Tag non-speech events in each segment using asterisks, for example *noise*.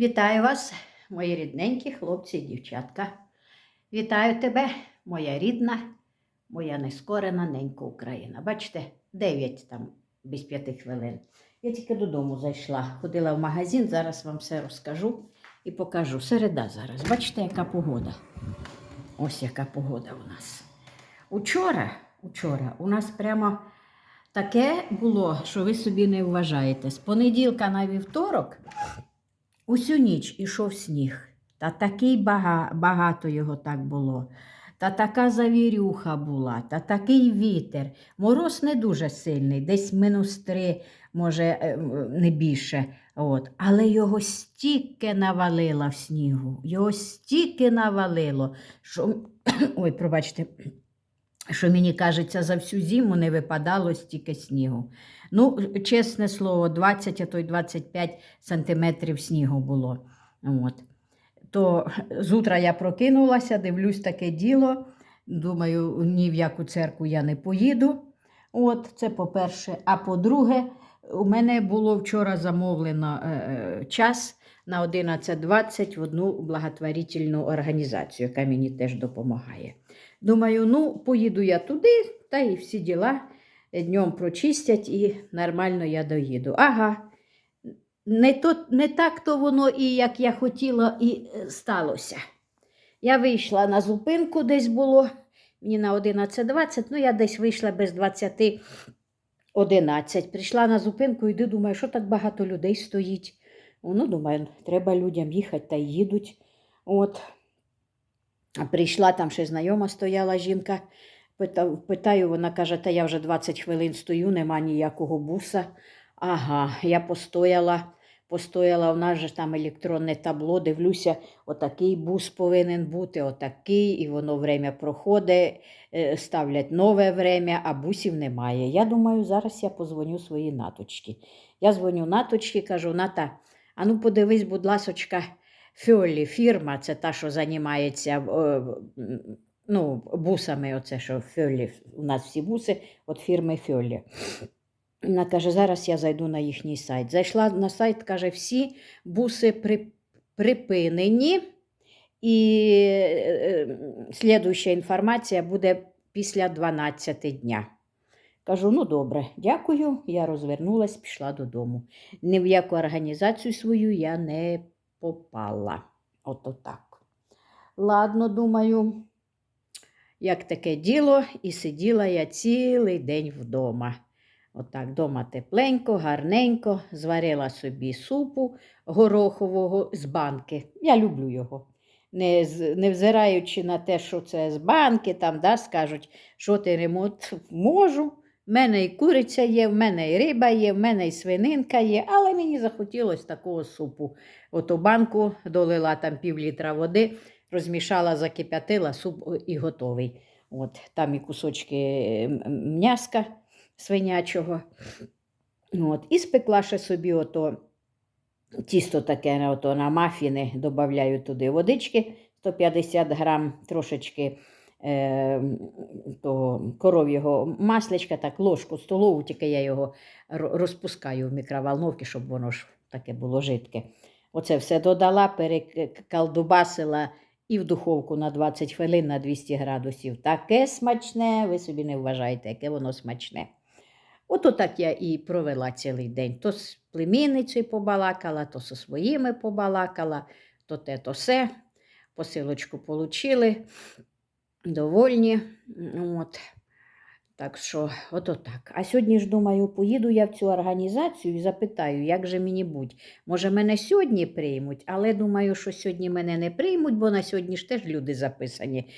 Вітаю вас, мої рідненькі хлопці і дівчатка. Вітаю тебе, моя рідна, моя нескорена ненька Україна. Бачите, 9 там без п'яти хвилин. Я тільки додому зайшла, ходила в магазин, зараз вам все розкажу і покажу. Середа зараз. Бачите, яка погода? Ось яка погода у нас. Учора, учора у нас прямо таке було, що ви собі не вважаєте. З понеділка на вівторок Усю ніч ішов сніг, та такий бага, багато його так було, та така завірюха була, та такий вітер. Мороз не дуже сильний, десь мінус три, може, е, не більше. От. Але його стільки навалило в снігу, його стільки навалило, що *coughs* ой, пробачте, що мені кажеться, за всю зиму не випадало стільки снігу. Ну, чесне слово, 20, а то й 25 сантиметрів снігу було. От. То з утра я прокинулася, дивлюсь таке діло. Думаю, ні в яку церкву я не поїду. От, це по-перше. А по-друге, у мене було вчора замовлено е, е, час на 11.20 в одну благотворительну організацію, яка мені теж допомагає. Думаю, ну, поїду я туди, та і всі діла днем прочистять і нормально я доїду. Ага, не, то, не так то воно і як я хотіла, і е, сталося. Я вийшла на зупинку, десь було, мені на 11.20, ну я десь вийшла без 20 11. Прийшла на зупинку, йду, думаю, що так багато людей стоїть. Ну, думаю, треба людям їхати та їдуть. От. Прийшла, там ще знайома стояла жінка. Питаю, вона каже, та я вже 20 хвилин стою, нема ніякого буса. Ага, я постояла, постояла, у нас же там електронне табло, дивлюся, отакий бус повинен бути, отакий, і воно время проходить, е, ставлять нове время, а бусів немає. Я думаю, зараз я позвоню своїй наточці. Я дзвоню наточці, кажу, Ната, а ну подивись, будь ласочка, Фьолі, фірма, це та, що займається е, ну, бусами, оце що Фьолі, у нас всі буси від фірми Фьолі. Вона каже, зараз я зайду на їхній сайт. Зайшла на сайт, каже, всі буси при, припинені, і е, слідуюча інформація буде після 12 дня. Кажу, ну добре, дякую. Я розвернулась, пішла додому. Ні в яку організацію свою я не попала. Ото так. Ладно, думаю, як таке діло, і сиділа я цілий день вдома. Отак, вдома тепленько, гарненько, зварила собі супу горохового з банки. Я люблю його. Не, з- не взираючи на те, що це з банки, там да, скажуть, що ти ремонт можу. В мене і куриця є, в мене і риба є, в мене і свининка є, але мені захотілося такого супу. Ото банку долила там пів літра води, розмішала, закип'ятила, суп і готовий. От, там і кусочки м'яска свинячого. От, і спекла ще собі ото тісто таке ото на мафіни, додаю туди водички 150 грам, трошечки е, того коров'ього масличка, так ложку столову, тільки я його розпускаю в мікроволновці, щоб воно ж таке було жидке. Оце все додала, перекалдубасила і в духовку на 20 хвилин на 200 градусів. Таке смачне, ви собі не вважаєте, яке воно смачне. Ото так я і провела цілий день. То з племінницею побалакала, то зі своїми побалакала, то те, то се. Посилочку получили, довольні. От. Так що, ото так. А сьогодні ж думаю, поїду я в цю організацію і запитаю, як же мені будь. Може, мене сьогодні приймуть, але думаю, що сьогодні мене не приймуть, бо на сьогодні ж теж люди записані.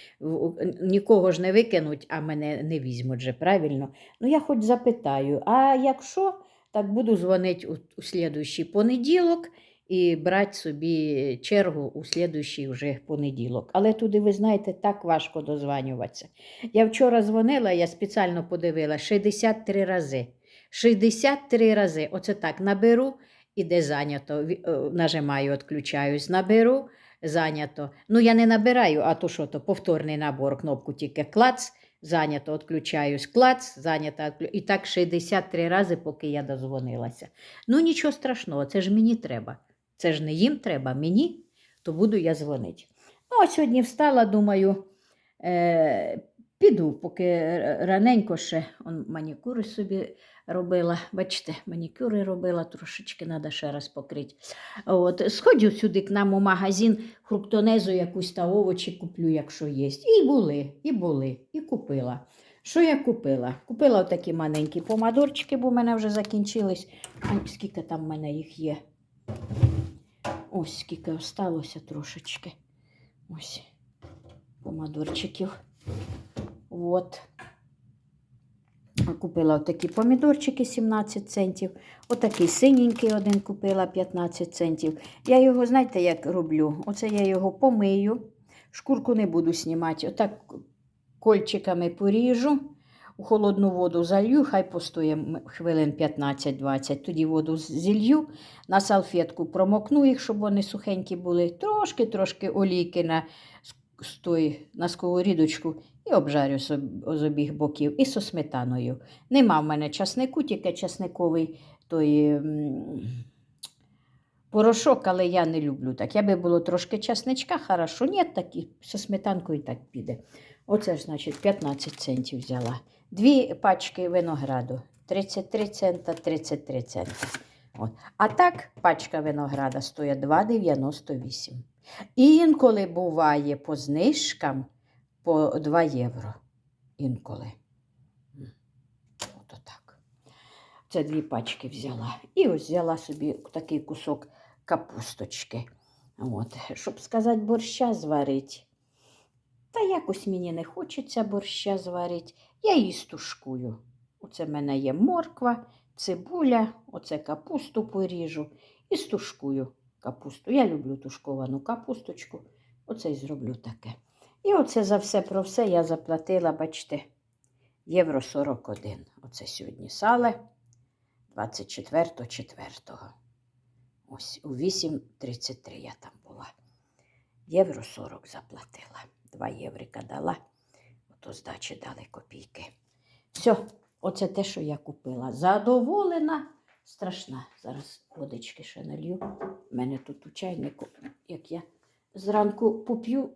Нікого ж не викинуть, а мене не візьмуть же, правильно? Ну, я хоч запитаю. А якщо, так буду дзвонити у, у слідуючий понеділок і брати собі чергу у слідуючий вже понеділок. Але туди, ви знаєте, так важко дозванюватися. Я вчора дзвонила, я спеціально подивила 63 рази. 63 рази. Оце так наберу, іде зайнято. Е, Нажимаю, відключаюсь, наберу, зайнято. Ну, я не набираю, а то що то повторний набор, кнопку тільки клац, зайнято, відключаюсь, клац, зайнято, і так 63 рази, поки я дозвонилася. Ну, нічого страшного, це ж мені треба. Це ж не їм треба, мені, то буду я дзвонити. Ну, а сьогодні встала, думаю, е, піду, поки раненько ще он, манікюри собі робила. Бачите, манікюри робила, трошечки треба ще раз покрити. От, сходжу сюди к нам у магазин, фруктонезу якусь та овочі куплю, якщо є. І були, і були, і купила. Що я купила? Купила такі маленькі помадорчики, бо в мене вже закінчились. Ай, скільки там в мене їх є. Ось скільки осталося трошечки. Ось помадорчиків. От. Купила отакі помідорчики 17 центів. Отакий синенький один купила 15 центів. Я його, знаєте, як роблю? Оце я його помию. Шкурку не буду знімати. Отак кольчиками поріжу. У холодну воду залью, хай постоє хвилин 15-20. Тоді воду зілью, на салфетку промокну їх, щоб вони сухенькі були. Трошки-трошки олійки на, с- з той, на сковорідочку і обжарю з обіх боків. І со сметаною. Нема в мене часнику, тільки часниковий той м, порошок, але я не люблю так. Я би було трошки часничка, хорошо. Ні, так і со сметанкою так піде. Оце ж, значить, 15 центів взяла. Дві пачки винограду. 33 цента, 33 цента. От. А так пачка винограда стоїть 2,98. І інколи буває по знижкам по 2 євро. Інколи. М. Ото так. Це дві пачки взяла. І ось взяла собі такий кусок капусточки. От. Щоб сказати, борща зварити. Та якось мені не хочеться борща зварити. Я її стушкую. Оце в мене є морква, цибуля, оце капусту поріжу і стушкую капусту. Я люблю тушковану капусточку. Оце й зроблю таке. І оце за все про все я заплатила, бачите, євро 41. Оце сьогодні сале 24.04. Ось у 8.33 я там була. Євро 40 заплатила. 2 єврика дала. Ото здачі дали копійки. Все, оце те, що я купила. Задоволена, страшна. Зараз водички ще налью. У мене тут у чайнику, як я зранку поп'ю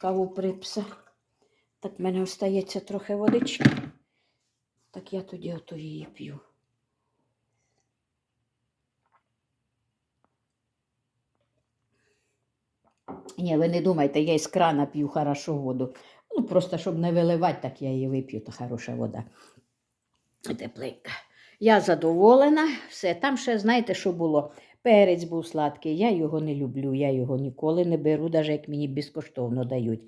каву припса. Так в мене остається трохи водички. Так я тоді ото її п'ю. Ні, ви не думайте, я із крана п'ю хорошо воду. Ну, просто щоб не виливати, так я її вип'ю, то хороша вода. Тепленька. Я задоволена, все. Там ще, знаєте, що було? Перець був сладкий, я його не люблю, я його ніколи не беру, навіть як мені безкоштовно дають.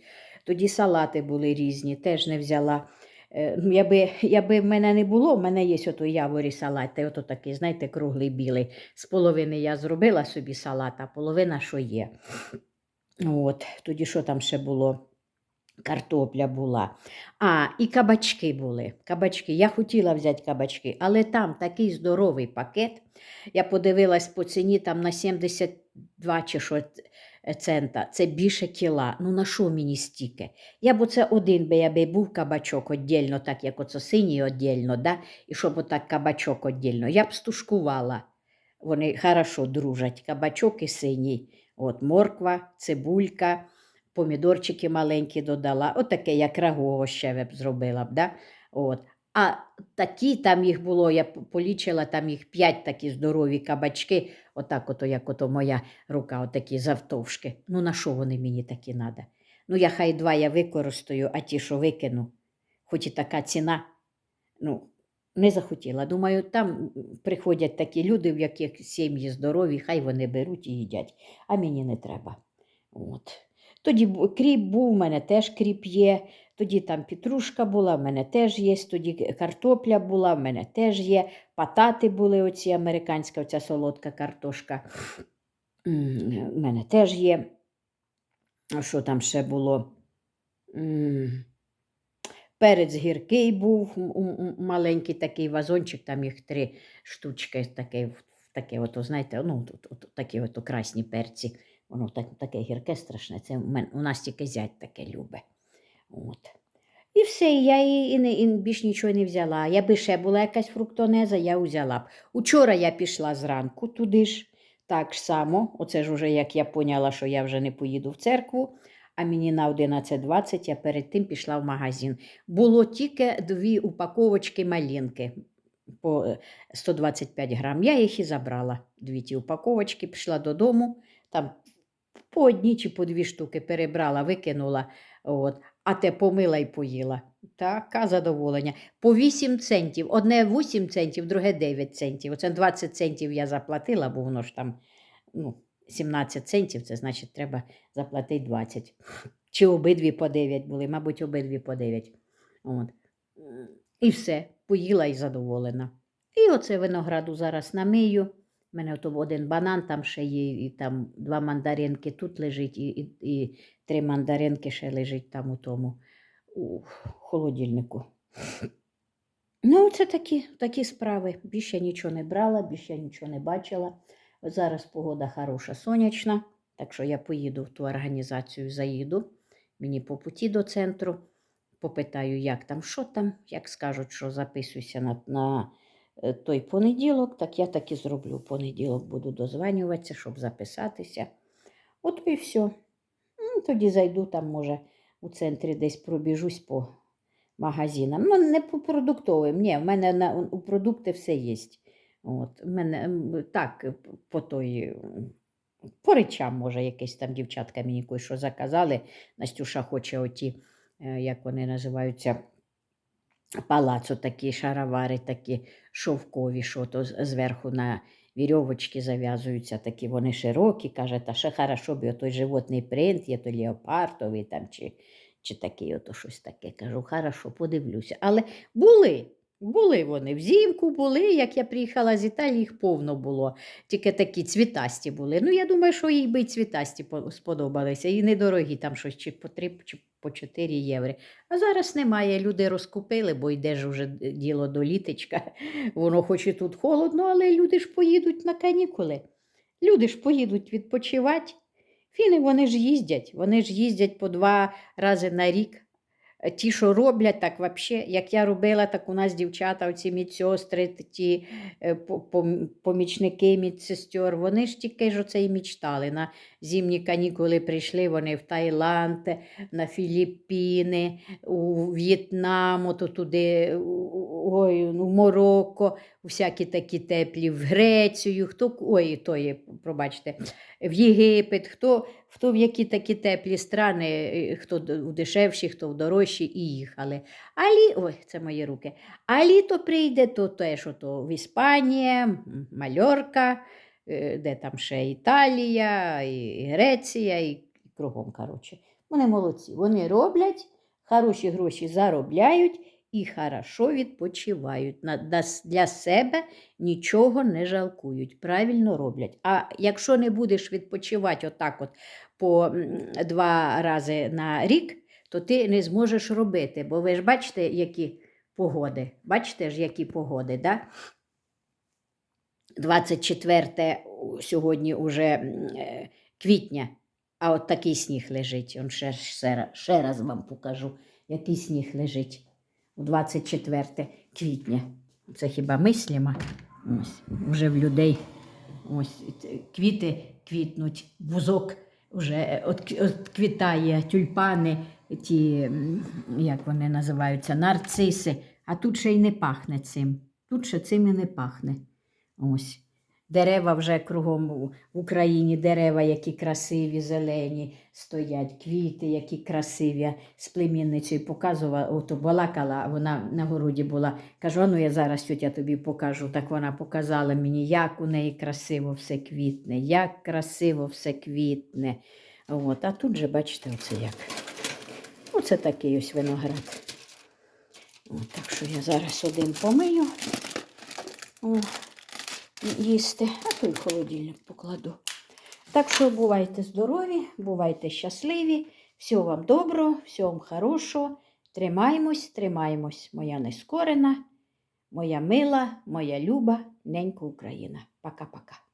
Тоді салати були різні, теж не взяла. Е, ну, Якби, якби в мене не було, в мене є ото яворі салат, та ото такий, знаєте, круглий білий. З половини я зробила собі салат, а половина що є. От, тоді що там ще було? Картопля була. А, і кабачки були. Кабачки. Я хотіла взяти кабачки, але там такий здоровий пакет. Я подивилась по ціні там на 72 чи що цента. Це більше кіла. Ну на що мені стільки? Я б оце один би, я би був кабачок віддільно, так як оце синій віддільно, да? і щоб отак кабачок віддільно. Я б стушкувала. Вони хорошо дружать. Кабачок і синій. От морква, цибулька, помідорчики маленькі додала. Отаке, як рагу ще б зробила б. Да? От. А такі там їх було, я полічила, там їх п'ять такі здорові кабачки, отак, ото, як ото моя рука, отакі завтовшки. Ну на що вони мені такі треба? Ну, я хай два я використаю, а ті, що викину, хоч і така ціна, ну, не захотіла. Думаю, там приходять такі люди, в яких сім'ї здорові, хай вони беруть і їдять, а мені не треба. От. Тоді кріп був, у мене теж кріп є. Тоді там петрушка була, в мене теж є. Тоді картопля була, в мене теж є. Патати були, оці американська, оця солодка картошка. В мене теж є. Що там ще було? Перець гіркий був, маленький такий вазончик, там їх три штучки, таке, таке ото, знаєте, ну, тут, от, такі ото красні перці. Воно так, таке гірке страшне. Це у нас тільки зять таке любить. От. І все, я і, і, не- і більш нічого не взяла. Якби ще була якась фруктонеза, я взяла б. Учора я пішла зранку туди ж, так само, оце ж уже як я поняла, що я вже не поїду в церкву, а мені на 11.20 я перед тим пішла в магазин. Було тільки дві упаковочки малинки по е, 125 грам. Я їх і забрала. Дві ті упаковочки, пішла додому, там по одній чи по дві штуки перебрала, викинула. От, а те помила і поїла. Така задоволення. По 8 центів. Одне 8 центів, друге 9 центів. Оце 20 центів я заплатила, бо воно ж там ну, 17 центів, це значить треба заплатити 20. Чи обидві по 9 були, мабуть, обидві по 9. От. І все, поїла і задоволена. І оце винограду зараз намию. У мене ото один банан там ще є, і там два мандаринки тут лежить, і, і, і три мандаринки ще лежить там у тому у холодильнику. Ну, це такі, такі справи. Більше нічого не брала, більше нічого не бачила. Зараз погода хороша, сонячна, так що я поїду в ту організацію, заїду. Мені по путі до центру. Попитаю, як там, що там, як скажуть, що записуйся на, на е, той понеділок, так я так і зроблю. Понеділок буду дозванюватися, щоб записатися. От і все. Ну, Тоді зайду там, може, у центрі десь пробіжусь по магазинам. Ну, не по продуктовим. Ні, в мене на, у продукти все є. От, мене так, по той. По речам, може, якесь там дівчатка мені кое-що заказали. Настюша хоче оті, е, як вони називаються, палацу такі шаровари, такі шовкові, що то зверху на вірьовочки зав'язуються, такі вони широкі. Каже, та ще хорошо б той животний принт, є то леопардовий там, чи, чи такий, ото щось таке. Кажу, хорошо, подивлюся. Але були. Були вони взимку були, як я приїхала з Італії, їх повно було. Тільки такі цвітасті були. Ну, я думаю, що їй би й цвітасті сподобалися. І недорогі, там щось чи по 3, чи по 4 євро. А зараз немає. Люди розкупили, бо йде ж уже діло до літочка. Воно хоч і тут холодно, але люди ж поїдуть на канікули. Люди ж поїдуть відпочивати. Фіни вони ж їздять. Вони ж їздять по два рази на рік. Ті, що роблять, так взагалі, як я робила, так у нас дівчата, оці медсестри, ті е, по- пом- помічники медсестер, вони ж тільки ж оце і мечтали. На зимні канікули прийшли вони в Таїланд, на Філіппіни, у В'єтнам, ото туди, у- ой, у Марокко, всякі такі теплі, в Грецію, хто, ой, той, пробачте, в Єгипет, хто, хто в які такі теплі страни, е, хто в дешевші, хто в дорожчі, і їхали. А лі... Ой, це мої руки. А літо прийде, то теж ото в Іспанія, Мальорка, е, де там ще Італія, і Греція, і кругом, коротше. Вони молодці. Вони роблять, хороші гроші заробляють і хорошо відпочивають. Для себе нічого не жалкують, правильно роблять. А якщо не будеш відпочивати отак от по два рази на рік, то ти не зможеш робити. Бо ви ж бачите, які погоди. Бачите ж, які погоди, да? 24 сьогодні уже е, квітня, а от такий сніг лежить. Он ще, ще, ще раз вам покажу, який сніг лежить 24 квітня. Це хіба мислимо? Ось, вже в людей ось квіти квітнуть, бузок вже квітає, тюльпани, ті, як вони називаються, нарциси. А тут ще й не пахне цим. Тут ще цим і не пахне. Ось. Дерева вже кругом в Україні, дерева, які красиві, зелені стоять, квіти, які красиві. З племінницею показувала, ото балакала, вона на городі була. Кажу, «А ну я зараз тетя тобі покажу. Так вона показала мені, як у неї красиво все квітне, як красиво все квітне. От, а тут же, бачите, оце як. Оце такий ось виноград. От, так що я зараз один помию. О, їсти, а то й в холодильник покладу. Так що бувайте здорові, бувайте щасливі, всього вам доброго, всього вам хорошого. Тримаймось, тримаймось, моя нескорена, моя мила, моя люба, ненька Україна. Пока-пока.